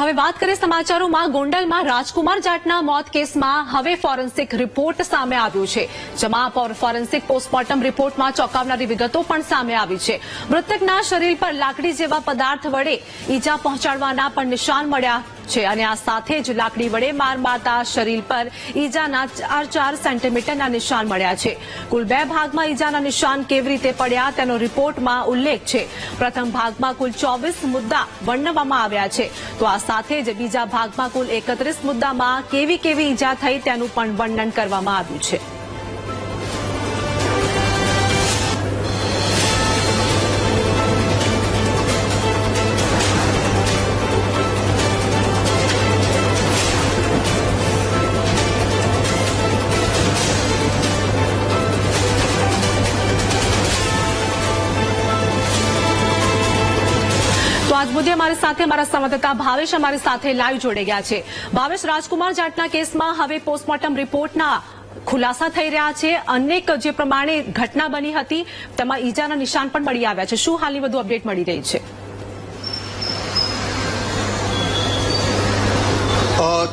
હવે વાત કરીએ સમાચારોમાં. ગોંડલમાં રાજકુમાર જાટના મોત કેસમાં હવે ફોરેન્સિક રિપોર્ટ સામે આવ્યું છે. જેમાં ફોરેન્સિક પોસ્ટમોર્ટમ રિપોર્ટમાં ચોંકાવનારી વિગતો પણ સામે આવી છે. મૃતકના શરીર પર લાકડી જેવા પદાર્થ વડે ઈજા પહોંચાડવાના પણ નિશાન મળ્યા. છે અને આ સાથે જ લાકડી વડે માર મારતા શરીર પર ઈજાના ચાર ચાર સેન્ટીમીટરના નિશાન મળ્યા છે. કુલ બે ભાગમાં ઈજાના નિશાન કેવી રીતે પડ્યા તેનો રિપોર્ટમાં ઉલ્લેખ છે. પ્રથમ ભાગમાં કુલ ચોવીસ મુદ્દા વર્ણવવામાં આવ્યા છે. તો આ સાથે જ બીજા ભાગમાં કુલ એકત્રીસ મુદ્દામાં કેવી કેવી ઈજા થઈ તેનું પણ વર્ણન કરવામાં આવ્યું છે. મુદ્દે અમારી સાથે, અમારા સંવાદદાતા ભાવેશ અમારી સાથે લાઈવ જોડે ગયા છે. ભાવેશ, રાજકુમાર જાટના કેસમાં હવે પોસ્ટમોર્ટમ રિપોર્ટના ખુલાસા થઈ રહ્યા છે. અનેક જે પ્રમાણે ઘટના બની હતી, તેમાં ઈજાના નિશાન પણ મળી આવ્યા છે. શું હાલની વધુ અપડેટ મળી રહી છે?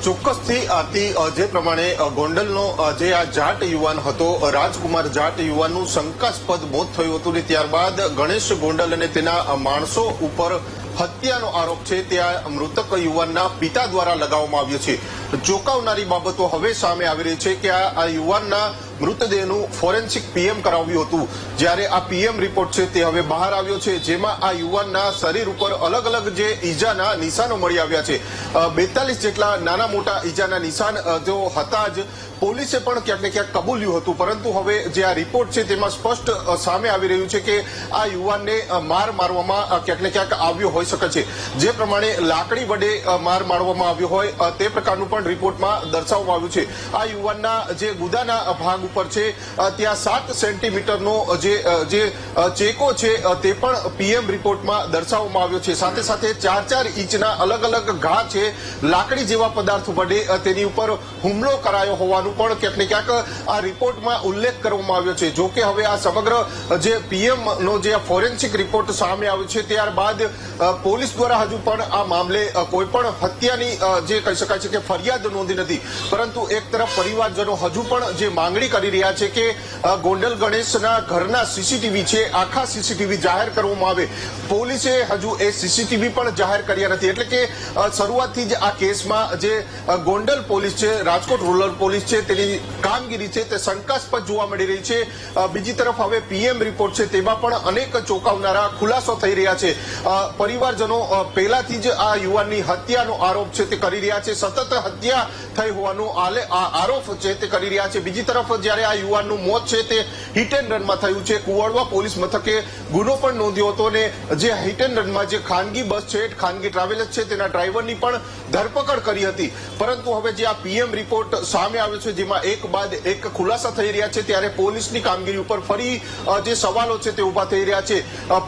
ચોક્કસથી આથી જે પ્રમાણે ગોંડલનો જે આ જાટ યુવાન હતો રાજકુમાર જાટ યુવાનનું શંકાસ્પદ મોત થયું હતું ને ત્યારબાદ ગણેશ ગોંડલ અને તેના માણસો ઉપર હત્યાનો આરોપ છે ત્યાં મૃતક યુવાનના પિતા દ્વારા લગાવવામાં આવ્યો છે. ચોંકાવનારી બાબતો હવે સામે આવી રહી છે કે આ યુવાનના મૃતદેહનું ફોરેન્સિક પીએમ કરાવ્યું હતું. જ્યારે આ પીએમ રિપોર્ટ છે તે હવે બહાર આવ્યો છે, જેમાં આ યુવાનના શરીર ઉપર અલગ અલગ જે ઈજાના નિશાનો મળી આવ્યા છે. બેતાલીસ જેટલા નાના મોટા ઈજાના નિશાન જો હતા જ, પોલીસે પણ ક્યાંક ને ક્યાંક કબૂલ્યું હતું. પરંતુ હવે જે આ રિપોર્ટ છે તેમાં સ્પષ્ટ સામે આવી રહ્યું છે કે આ યુવાનને માર મારવામાં ક્યાંક ને ક્યાંક આવ્યો હોઈ શકે છે. જે પ્રમાણે લાકડી વડે માર મારવામાં આવ્યો હોય તે પ્રકારનું પણ રિપોર્ટમાં દર્શાવવામાં આવ્યું છે. આ યુવાનના જે ગુદાના ભાગ ઉપર છે. ત્યાં સાત સેન્ટીમીટરનો જે ચેકો છે તે પણ પીએમ રિપોર્ટમાં દર્શાવવામાં આવ્યો છે. સાથે સાથે ચાર ચાર ઇંચના અલગ અલગ ઘા છે, લાકડી જેવા પદાર્થ વડે તેની ઉપર હુમલો કરાયો હોવાનું પણ ક્યાંક ને આ રિપોર્ટમાં ઉલ્લેખ કરવામાં આવ્યો છે. જો કે હવે આ સમગ્ર જે પીએમ નો જે ફોરેન્સિક રિપોર્ટ સામે આવ્યો છે, ત્યારબાદ પોલીસ દ્વારા હજુ પણ આ મામલે કોઈ પણ હત્યાની જે કહી શકાય છે કે ફરિયાદ નોંધી નથી. પરંતુ એક તરફ પરિવારજનો હજુ પણ જે માંગણી કરી રહ્યા છે કે ગોંડલ ગણેશના ઘરના સીસીટીવી છે, આખા સીસીટીવી જાહેર કરવામાં આવે. પોલીસે હજુ એ સીસીટીવી પણ જાહેર કર્યા નથી. એટલે કે શરૂઆતથી જ આ કેસમાં જે ગોંડલ પોલીસ છે, રાજકોટ રૂરલ પોલીસ છે, તેની કામગીરી છે તે શંકાસ્પદ જોવા મળી રહી છે. બીજી તરફ હવે પીએમ રિપોર્ટ છે તેમાં પણ અનેક ચોંકાવનારા ખુલાસો થઈ રહ્યા છે. પરિવારજનો પહેલાથી જ આ યુવાનની હત્યાનો આરોપ છે તે કરી રહ્યા છે. સતત હત્યા થઈ હોવાનો આરોપ છે તે કરી રહ્યા છે. બીજી તરફ જ્યારે આ યુવાનનું મોત છે તે હિટ એન્ડ રનમાં થયું છે. કુવાડવા પોલીસ મથકે ગુનો પણ નોંધ્યો હતો અને જે હિટ એન્ડ રનમાં જે ખાનગી બસ છે, ખાનગી ટ્રાવેલર્સ છે, તેના ડ્રાઈવરની પણ ધરપકડ કરી હતી. પરંતુ હવે જે આ પીએમ રિપોર્ટ સામે આવ્યો છે, જેમાં એક બાદ એક ખુલાસા થઈ રહ્યા છે, ત્યારે પોલીસની કામગીરી ઉપર ફરી જે સવાલો છે તે ઊભા થઈ રહ્યા છે.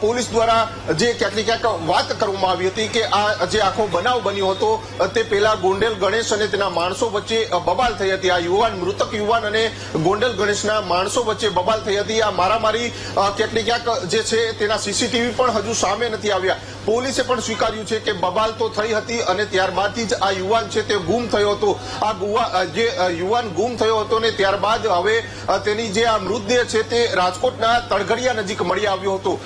પોલીસ દ્વારા જે ક્યાંક ક્યાંક વાત કરવામાં આવી હતી કે આ જે આખો બનાવ બન્યો હતો, તે પેલા ગોંડેલ ગણેશ અને તેના માણસો વચ્ચે બબાલ થઈ હતી. આ યુવાન, મૃતક યુવાન અને ગોંડલ ગણેશના માણસો વચ્ચે બબાલ થઈ હતી. આ મારામારી કેટલી ક્યાંક જે છે તેના સીસીટીવી પણ હજુ સામે નથી આવ્યા. પોલીસે પણ સ્વીકાર્યું છે કે બબાલ તો થઈ હતી અને ત્યારબાદથી જ આ યુવાન છે તે ગુમ થયો હતો. આ જે યુવાન ગુમ થયો હતો ને ત્યારબાદ હવે તેની જે આ મૃતદેહ છે તે રાજકોટના તળઘડિયા નજીક મળી આવ્યો હતો.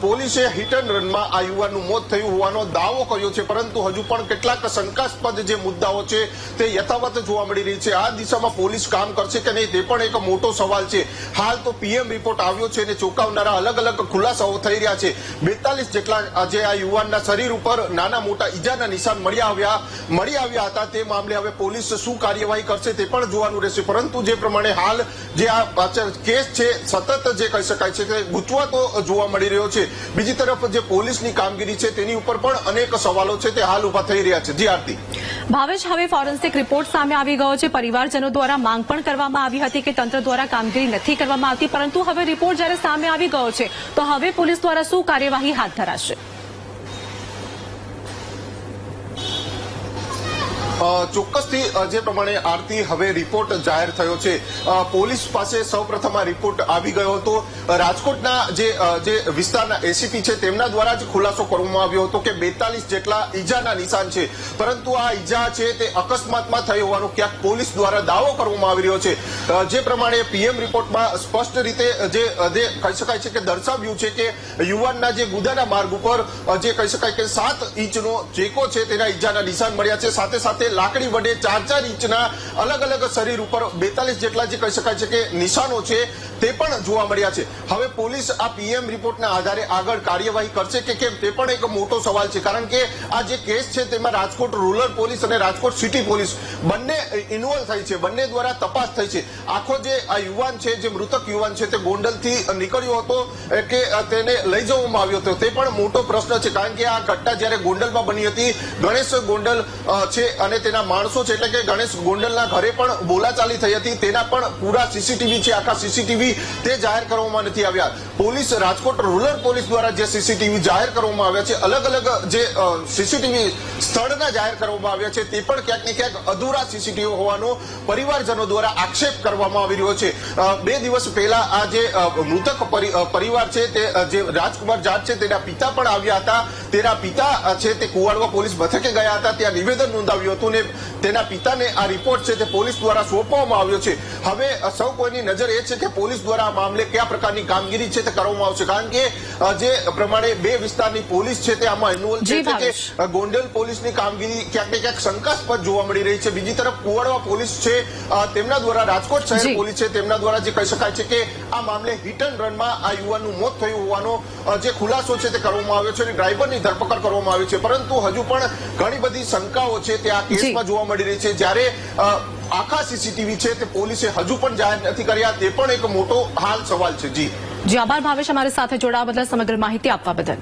પોલીસે હિટ એન્ડ રનમાં આ યુવાનનું મોત થયું હોવાનો દાવો કર્યો છે, પરંતુ હજુ પણ કેટલાક શંકાસ્પદ જે મુદ્દાઓ છે તે યથાવત જોવા મળી રહી છે. આ દિશામાં પોલીસ કામ કરશે કે નહીં તે પણ એક મોટો સવાલ છે. હાલ તો પીએમ રિપોર્ટ આવ્યો છે અને ચોંકાવનારા અલગ અલગ ખુલાસાઓ થઈ રહ્યા છે. બેતાલીસ જેટલા જે આ યુવાનના શરીર ઉપર નાના મોટા ઈજાના નિશાન મળી આવ્યા મળી આવ્યા હતા. તે મામલે હવે પોલીસ શું કાર્યવાહી કરશે તે પણ જોવાનું રહેશે. પરંતુ જે પ્રમાણે હાલ જે આ કેસ છે, સતત જે કહી શકાય છે તે ગૂંચવાતો જોવા મળી રહ્યો છે. બીજી તરફ જે પોલીસની કામગીરી છે, તેની ઉપર પણ અનેક સવાલો છે તે હાલ ઊભા થઈ રહ્યા છે. જી આરતી. ભાવેશ, હવે ફોરેન્સિક રિપોર્ટ સામે આવી ગયો છે. પરિવારજનો દ્વારા માંગ પણ કરવામાં આવી હતી કે તંત્ર દ્વારા કામગીરી નથી કરવામાં આવતી, પરંતુ હવે રિપોર્ટ જ્યારે સામે આવી ગયો છે, તો હવે પોલીસ દ્વારા શું કાર્યવાહી હાથ ધરાશે? ચોક્કસથી જે પ્રમાણે આરતી હવે રિપોર્ટ જાહેર થયો છે પોલીસ પાસે સૌપ્રથમ આ રિપોર્ટ આવી ગયો હતો. રાજકોટના જે જે વિસ્તારના એસીપી છે, તેમના દ્વારા જ ખુલાસો કરવામાં આવ્યો હતો કે બેતાલીસ જેટલા ઈજાના નિશાન છે. પરંતુ આ ઈજા છે તે અકસ્માતમાં થઈ હોવાનો ક્યાંક પોલીસ દ્વારા દાવો કરવામાં આવી રહ્યો છે. જે પ્રમાણે પીએમ રિપોર્ટમાં સ્પષ્ટ રીતે જે કહી શકાય છે કે દર્શાવ્યું છે કે યુવાનના જે ગુદાના માર્ગ ઉપર જે કહી શકાય કે સાત ઇંચનો ચેકો છે, તેના ઈજાના નિશાન મળ્યા છે. સાથે સાથે લાકડી વડે ચાર ચાર ઇંચના અલગ અલગ શરીર ઉપર બેતાલીસ જેટલા જે કહી શકાય છે કે નિશાનો છે, તે પણ જોવા મળ્યા છે. હવે પોલીસ આ પીએમ રિપોર્ટના આધારે આગળ કાર્યવાહી કરશે કે કેમ, તે પણ એક મોટો સવાલ છે. કારણ કે આ જે કેસ છે, તેમાં રાજકોટ રૂરલ પોલીસ અને રાજકોટ સિટી પોલીસ બંને ઇન્વોલ્વ થઈ છે. બંને દ્વારા તપાસ થઈ છે. આખો જે આ યુવાન છે, જે મૃતક યુવાન છે, તે ગોંડલથી નીકળ્યો હતો કે તેને લઈ જવામાં આવ્યો હતો. તે પણ મોટો પ્રશ્ન છે. કારણ કે આ ઘટના જ્યારે ગોંડલમાં બની હતી, ગણેશ ગોંડલ છે અને તેના માણસો છે એટલે કે ગણેશ ગોંડલના ઘરે પણ બોલાચાલી થઈ હતી. તેના પણ પૂરા સીસીટીવી છે. આખા સીસીટીવી તે જાહેર કરવામાં નથી આવ્યા. પોલીસ રાજકોટ રૂરલ પોલીસ દ્વારા જે સીસીટીવી જાહેર કરવામાં આવ્યા છે, અલગ અલગ જે સીસીટીવી સ્થળના જાહેર કરવામાં આવ્યા છે, તે પણ ક્યાંક ને ક્યાંક અધૂરા સીસીટીવી હોવાનો પરિવારજનો દ્વારા આક્ષેપ કરવામાં આવી રહ્યો છે. બે દિવસ પહેલા આ જે મૃતક પરી- પરિવાર છે તે જે રાજકુમાર જાટ છે તેના પિતા પણ આવ્યા હતા. તેના પિતા છે તે કુવાડવા પોલીસ મથકે ગયા હતા. ત્યાં નિવેદન નોંધાવ્યું હતું ને તેના પિતાને આ રિપોર્ટ છે તે પોલીસ દ્વારા સોંપવામાં આવ્યો છે. હવે સૌ કોઈની નજર એ છે કે પોલીસ દ્વારા આ મામલે કયા પ્રકારની કામગીરી છે તે કરવામાં આવશે. કારણ કે જે પ્રમાણે બે વિસ્તારની પોલીસ છે તે આમાં ઇન્વોલ્વ છે કે ગોંડલ પોલીસની કામગીરી ક્યાંક ને ક્યાંક શંકાસ્પદ જોવા મળી રહી છે. બીજી તરફ કુવાડવા પોલીસ છે તેમના દ્વારા રાજકોટ શહેર પોલીસ છે તેમના દ્વારા જે કહી શકાય છે કે આ મામલે હિટ એન્ડ રનમાં આ યુવાનનું મોત થયું હોવાનો જે ખુલાસો છે તે કરવામાં આવ્યો છે અને ડ્રાઈવરની ધરપકડ કરવામાં આવી છે. પરંતુ હજુ પણ ઘણી બધી શંકાઓ છે તે આ કેસમાં જોવા મળી રહી છે. જ્યારે આખા સીસીટીવી છે તે પોલીસે હજુ પણ જાહેર નથી કર્યા. તે પણ એક મોટો હાલ સવાલ છે. જી. જી આભાર ભાવેશ અમારી સાથે જોડાવા બદલ સમગ્ર માહિતી આપવા બદલ.